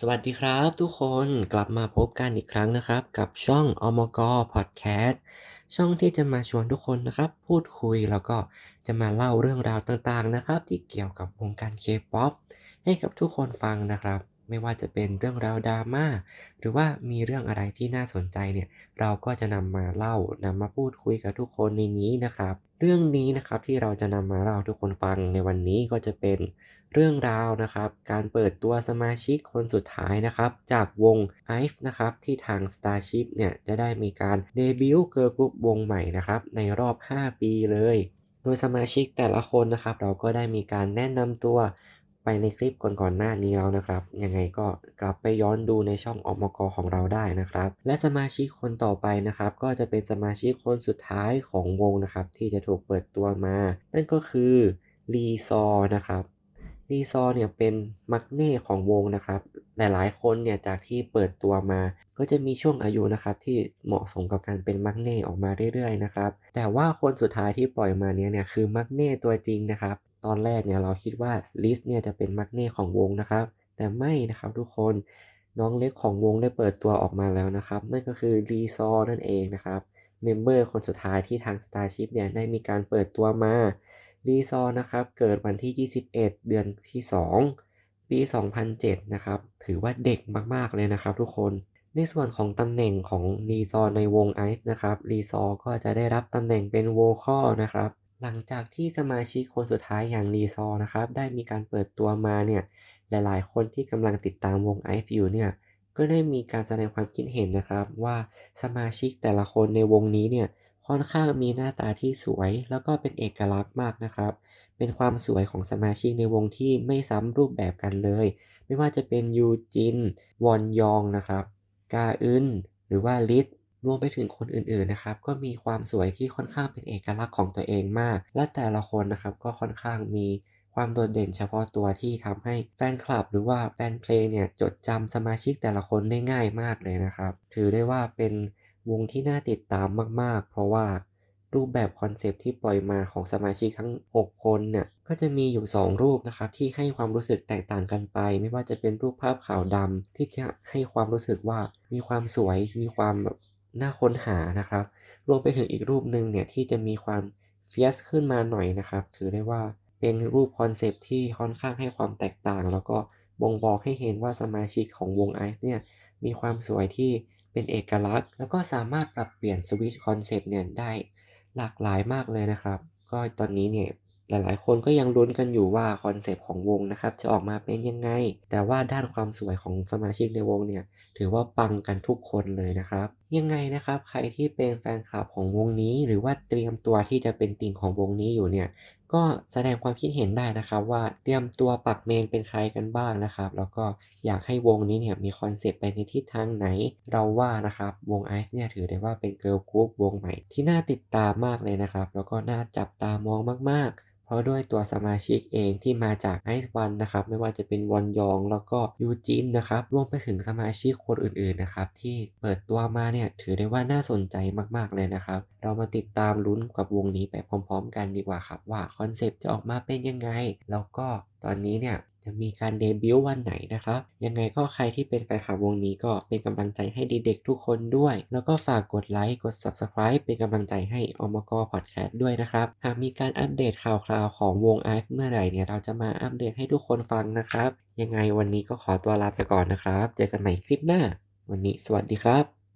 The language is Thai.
สวัสดีครับทุกคนกลับมาพบกันอีกครั้งนะครับ กับช่องอมกพอดแคสต์ช่องที่จะมาชวนทุกคนนะครับ พูดคุยแล้วก็จะมาเล่าเรื่องราวต่างๆนะครับ ที่เกี่ยวกับวงการเคป๊อปให้กับทุกคนฟังนะครับ ไม่ว่าจะเป็นเรื่องราวดราม่าหรือว่ามีเรื่องอะไรที่น่าสนใจเนี่ยเราก็จะนำมาเล่านำมาพูดคุยกับทุกคนในนี้นะครับ เรื่องนี้นะครับที่เราจะนำมาเล่าทุกคนฟังในวันนี้ก็จะเป็นเรื่องราวนะครับ การเปิดตัวสมาชิกคนสุดท้ายนะครับ จากวง IVE นะครับที่ทาง Starship เนี่ยจะได้มีการเดบิวต์เกิร์ลกรุ๊ปวงใหม่นะครับในรอบ 5 ปีเลย โดยสมาชิกแต่ละคนนะครับ เราก็ได้มีการแนะนำตัว ไปในคลิปก่อนๆหน้านี้แล้วนะครับ ยังไงก็กลับไปย้อนดูในช่องอมกของเราได้นะครับ และสมาชิกคนต่อไปนะครับ ก็จะเป็นสมาชิกคนสุดท้ายของวงนะครับ ที่จะถูกเปิดตัวมา นั่นก็คือลีซอนะครับรีซอ์เนี่ยเป็นมักเน่ของวงนะครับ หลายๆคนเนี่ยจากที่เปิดตัวมา ก็จะมีช่วงอายุนะครับที่เหมาะสมกับการเป็นมักเน่ออกมาเรื่อยๆนะครับ แต่ว่าคนสุดท้ายที่ปล่อยมาเนี้ยเนี่ยคือมักเน่ตัวจริงนะครับ ตอนแรกเนี่ยเราคิดว่าลิสเนี่ยจะเป็นมักเน่ของวงนะครับ แต่ไม่นะครับทุกคนน้องเล็กของวงได้เปิดตัวออกมาแล้วนะครับ นั่นก็คือรีซอนั่นเองนะครับเมมเบอร์คนสุดท้ายที่ทาง Starship เนี่ยได้มีการเปิดตัวมารีซอนะครับเกิดวันที่ 21 เดือนที่ 2 ปี 2007 นะครับ ถือว่าเด็กมากๆเลยนะครับทุกคนในส่วนของตำแหน่งของรีซอในวงไอซ์นะครับรีซอก็จะได้รับตำแหน่งเป็นโวคอลนะครับ หลังจากที่สมาชิกคนสุดท้ายอย่างรีซอ์นะครับ ได้มีการเปิดตัวมาเนี่ย หลายๆ คนที่กำลังติดตามวงไอซ์อยู่เนี่ย ก็ได้มีการแสดงความคิดเห็นนะครับว่าสมาชิกแต่ละคนในวงนี้เนี่ยค่อนข้างมีหน้าตาที่สวย แล้วก็เป็นเอกลักษณ์มากนะครับ เป็นความสวยของสมาชิกในวงที่ไม่ซ้ำรูปแบบกันเลย ไม่ว่าจะเป็นยูจิน วอนยองนะครับ กาอึน หรือว่าลิส รวมไปถึงคนอื่นๆนะครับก็มีความสวยที่ค่อนข้างเป็นเอกลักษณ์ของตัวเองมาก และแต่ละคนนะครับก็ค่อนข้างมีความโดดเด่นเฉพาะตัวที่ทำให้แฟนคลับหรือว่าแฟนเพลงเนี่ยจดจำสมาชิกแต่ละคนได้ง่ายมากเลยนะครับ ถือได้ว่าเป็นวงที่น่าติดตามมากๆ เพราะว่ารูปแบบคอนเซปที่ปล่อยมาของสมาชิกทั้ง 6 คนเนี่ยก็จะมีอยู่ 2 รูปนะครับที่ให้ความรู้สึกแตกต่างกันไป ไม่ว่าจะเป็นรูปภาพขาวดำที่จะให้ความรู้สึกว่ามีความสวยมีความแบบ น่าค้นหานะครับ รวมไปถึงอีกรูปหนึ่งเนี่ยที่จะมีความเฟียสขึ้นมาหน่อยนะครับ ถือได้ว่าเป็นรูปคอนเซปที่ค่อนข้างให้ความแตกต่าง แล้วก็บ่งบอกให้เห็นว่าสมาชิกของวงไอซ์เนี่ยมีความสวยที่เป็นเอกลักษณ์ แล้วก็สามารถปรับเปลี่ยนสวิตช์คอนเซปต์เนี่ยได้หลากหลายมากเลยนะครับ ก็ตอนนี้เนี่ย หลายๆ คนก็ยังลุ้นกันอยู่ว่าคอนเซปต์ของวงนะครับจะออกมาเป็นยังไง แต่ว่าด้านความสวยของสมาชิกในวงเนี่ยถือว่าปังกันทุกคนเลยนะครับ ยังไงนะครับใครที่เป็นแฟนคลับของวงนี้ หรือว่าเตรียมตัวที่จะเป็นติ่งของวงนี้อยู่เนี่ยก็แสดงความคิดเห็นได้นะครับว่าเตรียมตัวปักเมนเป็นใครกันบ้างนะครับ แล้วก็อยากให้วงนี้เนี่ยมีคอนเซปต์ไปในทิศทางไหน เราว่านะครับวงไอซ์เนี่ยถือได้ว่าเป็นเกิร์ลกรุ๊ปวงใหม่ที่น่าติดตามมากเลยนะครับ แล้วก็น่าจับตามองมากๆ เพราะด้วยตัวสมาชิกเองที่มาจากไอซ์วันนะครับไม่ว่าจะเป็นวอนยองแล้วก็ยูจินนะครับรวมไปถึงสมาชิกคนอื่นๆนะครับที่เปิดตัวมาเนี่ยถือได้ว่าน่าสนใจมากๆเลยนะครับ เรามาติดตามลุ้นกับวงนี้ไปพร้อม ๆ กันดีกว่าครับว่าคอนเซปต์จะออกมาเป็นยังไง แล้วก็ตอนนี้เนี่ย จะมีการเดบิวต์วันไหนนะครับ ยังไงก็ใครที่เป็นแฟนคลับวงนี้ก็เป็นกำลังใจให้เด็กๆทุกคนด้วย แล้วก็ฝากกดไลค์กด Subscribe เป็นกำลังใจให้อมกพอดแคสต์ด้วยนะครับ หากมีการอัปเดตข่าวคราวของวงไอซ์เมื่อไหร่เนี่ยเราจะมาอัปเดตให้ทุกคนฟังนะครับ ยังไงวันนี้ก็ขอตัวลาไปก่อนนะครับ เจอกันใหม่คลิปหน้า วันนี้สวัสดีครับ